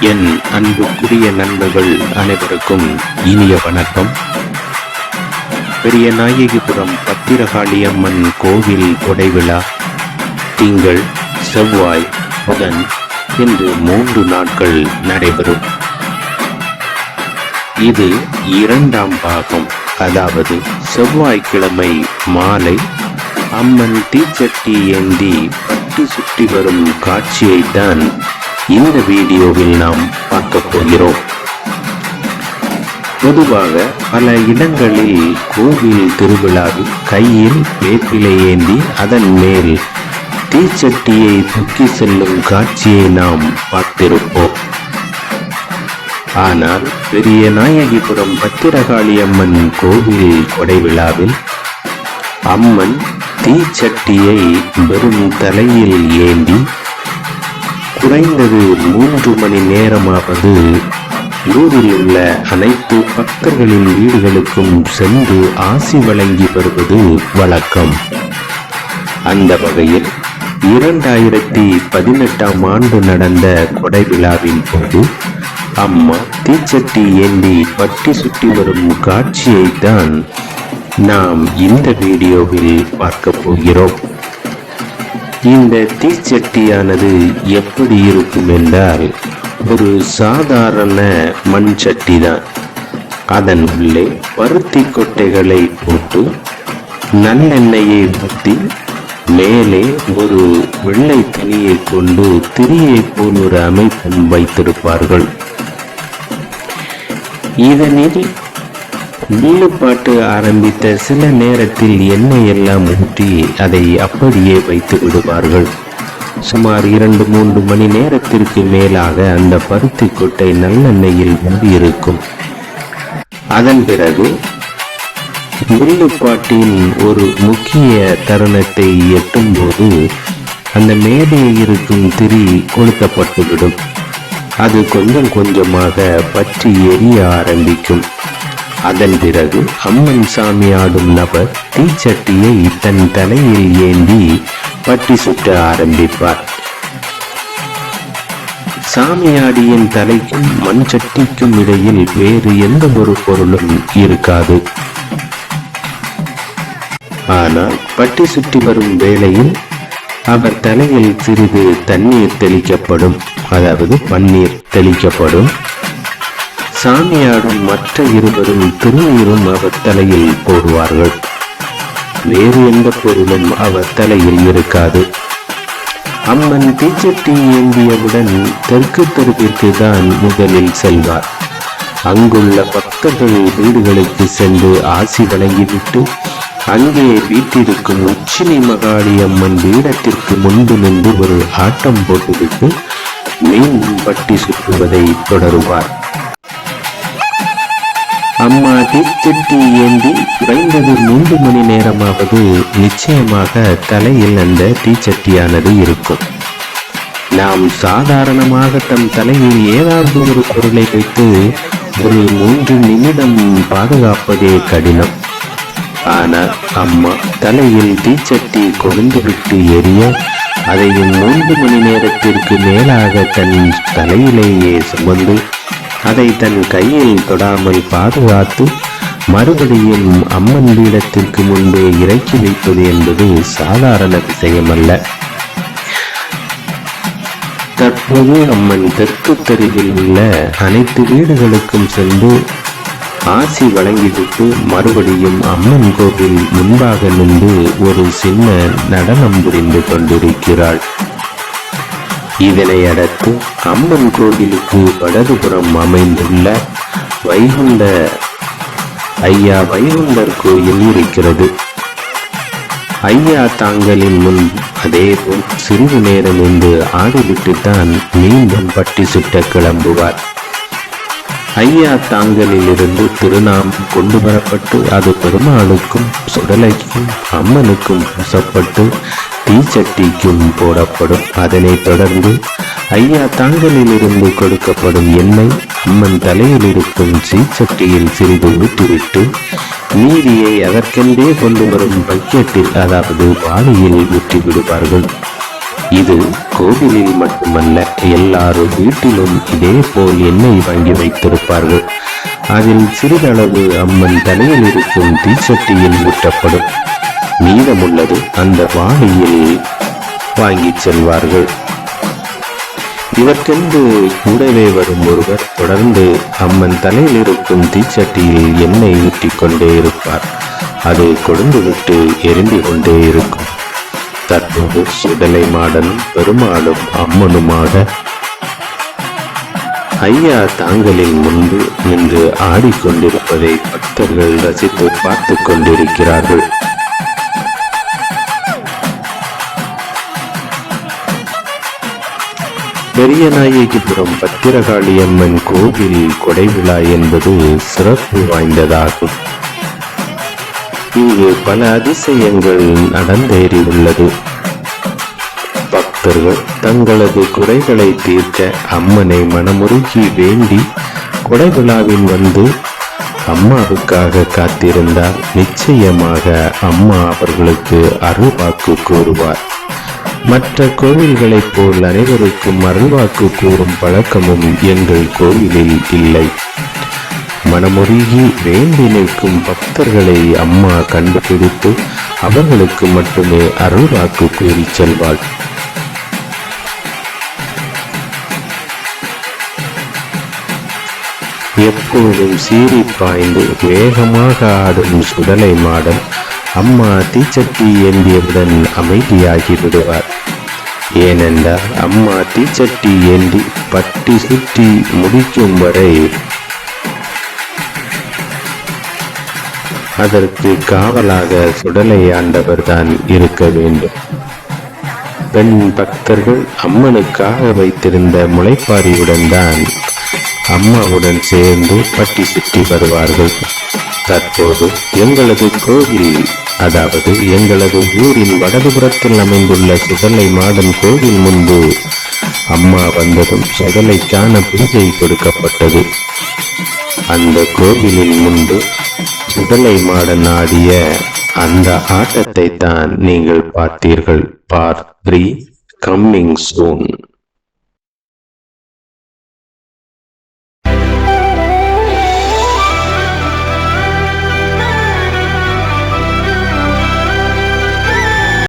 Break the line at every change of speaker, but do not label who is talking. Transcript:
என் அன்புக்குரிய நண்பர்கள் அனைவருக்கும் இனிய வணக்கம். பெரிய நாயகிபுரம் பத்திரகாளியம்மன் கோவில் கொடைவிழா. திங்கள் செவ்வாய் புதன் என்று மூன்று நாட்கள் நடைபெறும். இது இரண்டாம் பாகம். அதாவது செவ்வாய்க்கிழமை மாலை அம்மன் தீச்சட்டி ஏந்தி பட்டி சுற்றி வரும் காட்சியைத்தான் இந்த வீடியோவில் நாம் பார்க்க போகிறோம். பொதுவாக பல இடங்களில் கோவில் திருவிழாவில் கையில் வேப்பிலை ஏந்தி அதன் மேல் தீச்சட்டியை தூக்கி செல்லும் காட்சியை நாம் பார்த்திருப்போம். ஆனால் பெரிய நாயகிபுரம் பத்திரகாளி அம்மன் கோவில் கொடை விழாவில் அம்மன் தீச்சட்டியை வெறும் தலையில் ஏந்தி குறைந்தது மூன்று மணி நேரமாவது ஊரில் உள்ள அனைத்து பக்தர்களின் வீடுகளுக்கும் சென்று ஆசி வழங்கி வருவது வழக்கம். அந்த வகையில் இரண்டாயிரத்தி பதினெட்டாம் ஆண்டு நடந்த கொடை விழாவின் போது அம்மா தீச்சட்டி ஏந்தி பட்டி சுற்றி வரும் காட்சியைத்தான் நாம் இந்த வீடியோவில் பார்க்க போகிறோம். இந்த தீச்சட்டியானது எப்படி இருக்கும் என்றால் ஒரு சாதாரண மண் சட்டி தான் அதன் உள்ளே பருத்தி கொட்டைகளை போட்டு நல்லெண்ணெயை ஊற்றி மேலே ஒரு வெள்ளை துணியை கொண்டு திரியை போல் ஒரு அமைப்பும் வைத்திருப்பார்கள். இதனில் வில்லுப்பாட்டு ஆரம்பித்த சில நேரத்தில் எண்ணெய் எல்லாம் ஊற்றி அதை அப்படியே வைத்து விடுவார்கள். சுமார் இரண்டு மூன்று மணி நேரத்திற்கு மேலாக அந்த பருத்தி கொட்டை நல்லெண்ணெயில் இருக்கும் அதன் பிறகு வில்லுப்பாட்டின் ஒரு முக்கிய தருணத்தை எட்டும்போது அந்த மேடையில் இருக்கும் திரி கொளுத்தப்பட்டுவிடும் அது கொஞ்சம் கொஞ்சமாக பற்றி எரிய ஆரம்பிக்கும். அதன் பிறகு அம்மன் சாமி ஆடும் நபர் தீச்சட்டியை தன் தலையில் ஏந்தி பட்டி சுட்ட ஆரம்பிப்பார். சாமியாடியின் தலைக்கும் மண் சட்டிக்கும் இடையில் வேறு எந்த ஒரு பொருளும் இருக்காது. ஆனால் பட்டி சுற்றி வரும் வேளையில் அவர் தலையில் சிறிது தண்ணீர் தெளிக்கப்படும். அதாவது பன்னீர் தெளிக்கப்படும். சாமியாடும் மற்ற இருவரும் திருநீரும் அவர் தலையில் போடுவார்கள். வேறு எந்த பொருளும் அவர் தலையில் இருக்காது. அம்மன் தீச்சட்டி ஏந்தியவுடன் தெற்கு தெருவிற்கு தான் முதலில் செல்வார். அங்குள்ள பக்தர்கள் வீடுகளுக்கு சென்று ஆசி வழங்கிவிட்டு அங்கே வீட்டிற்கும் உச்சினி மகாளி அம்மன் வீடத்திற்கு முன்பு நின்று ஒரு ஆட்டம் போட்டுவிட்டு மீன் பட்டி சுற்றுவதை தொடருவார். அம்மா தீச்சட்டி ஏந்தி குறைந்தது மூன்று மணி நேரமாவது நிச்சயமாக தலையில் அந்த தீச்சட்டியானது இருக்கும். நாம் சாதாரணமாக தம் தலையில் ஏதாவது ஒரு பொருளை வைத்து ஒரு மூன்று நிமிடம் பாதுகாப்பதே கடினம். ஆனால் அம்மா தலையில் தீச்சட்டி கொழுந்துவிட்டு எரிய அதையும் மூன்று மணி நேரத்திற்கு மேலாக தன் தலையிலேயே சுமந்து அதை தன் கையில் தொடாமல் பாதுகாத்து மறுபடியும் அம்மன் பீடத்திற்கு முன்பே இறக்கி வைப்பது என்பது சாதாரண விஷயமல்ல. தற்போது அம்மன் தெற்கு தெருவில் உள்ள அனைத்து வீடுகளுக்கும் சென்று ஆசி வழங்கிவிட்டு மறுபடியும் அம்மன் கோவில் முன்பாக நின்று ஒரு சின்ன நடனம் புரிந்து கொண்டிருக்கிறாள். இதனை அடுத்து அம்மன் கோவிலுக்கு வடதுபுறம் அமைந்துள்ள வைகுண்ட ஐயா வைகுண்டர் கோயில் இருக்கிறது. ஐயா தாங்களின் முன் அதேபோல் சிறிது நேரம் என்று ஆடிவிட்டுத்தான் மீண்டும் பட்டி சுட்ட கிளம்புவார். ஐயா தாங்களிலிருந்து திருநாமம் கொண்டு வரப்பட்டு அது பெருமாளுக்கும் சுடலைக்கும் அம்மனுக்கும் பூசப்பட்டு தீச்சட்டிக்கும் போடப்படும். அதனைத் தொடர்ந்து ஐயா தாங்களிலிருந்து கொடுக்கப்படும் எண்ணெய் அம்மன் தலையில் இருக்கும் சீச்சட்டியில் சிறிது ஊற்றிவிட்டு மீதியை அதற்கென்றே கொண்டு வரும் பக்கெட்டில் அதாவது வாளியில் ஊற்றி விடுவார்கள் இது கோவிலில் மட்டுமல்ல எல்லாரும் வீட்டிலும் இதே போல் எண்ணெய் வாங்கி வைத்திருப்பார்கள். அதில் சிறிதளவு அம்மன் தலையில் இருக்கும் தீச்சட்டியில் ஊற்றப்படும். மீதமுள்ளது அந்த வாளியில் வாங்கிச் செல்வார்கள். இவற்றென்று கூடவே வரும் ஒருவர் தொடர்ந்து அம்மன் தலையில் இருக்கும் தீச்சட்டியில் எண்ணெய் ஊற்றிக்கொண்டே இருப்பார். அது கொழுந்து விட்டு எரிந்து கொண்டே இருக்கும். தற்போது சுடலை மாடனும் பெருமாளும் அம்மனுமாக ஐயா தாங்களின் முன்பு நின்று ஆடிக்கொண்டிருப்பதை பக்தர்கள் ரசித்து பார்த்து கொண்டிருக்கிறார்கள். பெரியநாயகிபுரம் பத்திரகாளி அம்மன் கோவில் கொடைவிழா என்பது சிறப்பு வாய்ந்ததாகும். இங்கு பல அதிசயங்கள் நடந்தேறி உள்ளது பக்தர்கள் தங்களது குறைகளை தீர்க்க அம்மனை மனமுருகி வேண்டி கொடைவிழாவில் வந்து அம்மாவுக்காக காத்திருந்தால் நிச்சயமாக அம்மா அவர்களுக்கு அருள்வாக்கு கூறுவார். மற்ற கோவில்களைப் போல் அனைவருக்கும் அருள்வாக்கு கூறும் பழக்கமும் எங்கள் கோவிலில் இல்லை. மனமுருகி வேண்டி நிற்கும் பக்தர்களை அம்மா கண்டுபிடித்து அவர்களுக்கு மட்டுமே அருள்வாக்கு கூறி செல்வாள். எப்போதும் சீறி பாய்ந்து வேகமாக ஆடும் சுடலை மாடல் அம்மா தீச்சட்டி ஏந்தியவுடன் அமைதியாகி விடுவார். ஏனென்றால் அம்மா தீச்சட்டி ஏந்தி பட்டி சுற்றி முடிக்கும் வரை அதற்கு காவலாக சுடலை ஆண்டவர் தான் இருக்க வேண்டும். பெண் பக்தர்கள் அம்மனுக்காக வைத்திருந்த முளைப்பாரியுடன் தான் அம்மாவுடன் சேர்ந்து பட்டி சுற்றி வருவார்கள். தற்போது எங்களது கோவில் அதாவது எங்களது ஊரின் வடதுபுறத்தில் அமைந்துள்ள சுடலை மாடன் கோவில் முன்பு அம்மா வந்ததும் சுடலைக்கான பூஜை கொடுக்கப்பட்டது. அந்த கோவிலின் முன்பு சுடலை மாடன் ஆடிய அந்த ஆட்டத்தை தான் நீங்கள் பார்த்தீர்கள். Part three coming soon